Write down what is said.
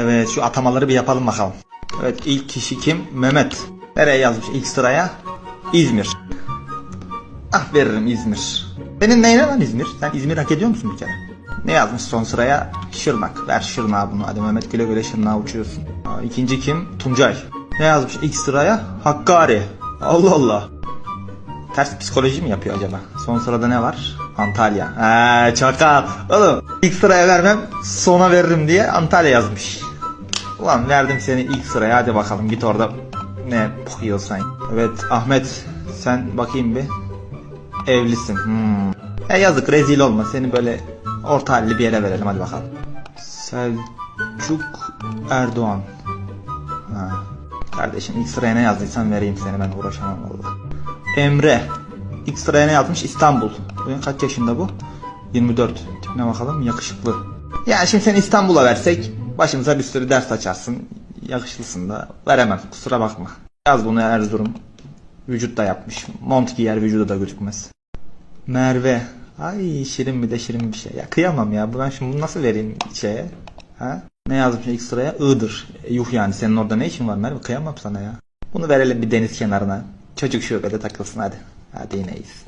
Evet şu atamaları bir yapalım bakalım. Evet ilk kişi kim? Mehmet. Nereye yazmış ilk sıraya? İzmir. Ah veririm İzmir. Senin neyine lan İzmir? Sen İzmir hak ediyor musun bir kere? Ne yazmış son sıraya? Şırnak. Ver Şırnak'a bunu. Hadi Mehmet güle güle Şırnak'a uçuyorsun. Aa, İkinci kim? Tuncay. Ne yazmış ilk sıraya? Hakkari. Allah Allah. Ters psikoloji mi yapıyor acaba? Son sırada ne var? Antalya. Eee çakal. Oğlum ilk sıraya vermem sona veririm diye Antalya yazmış. Ulan verdim seni ilk sıraya hadi bakalım git orada ne yiyorsan. Evet Ahmet sen bakayım bir. Evlisin. Hmm. E yazık rezil olma seni böyle orta halli bir yere verelim hadi bakalım. Selçuk Erdoğan. Ha. Kardeşim ilk sıraya ne yazdıysan vereyim seni ben uğraşamam valla. Emre. İlk sıraya ne yazmış? İstanbul. Bugün kaç yaşında bu? 24. Tipine bakalım yakışıklı. Yani şimdi seni İstanbul'a versek başımıza bir sürü ders açarsın. Yakışıklısın da veremem kusura bakma. Yaz bunu Erzurum. Vücut da yapmış. Mont giyer vücudu da gözükmez. Merve. Ay şirin bir de şirin bir şey. Ya kıyamam ya. Ben şimdi bunu nasıl vereyim şeye? Ha? Ne yazmış ilk sıraya? Iğdır. E, yuh yani senin orada ne işin var Merve? Kıyamam sana ya. Bunu verelim bir deniz kenarına. Çocuk şubede takılsın hadi. Hadi yine iyisin.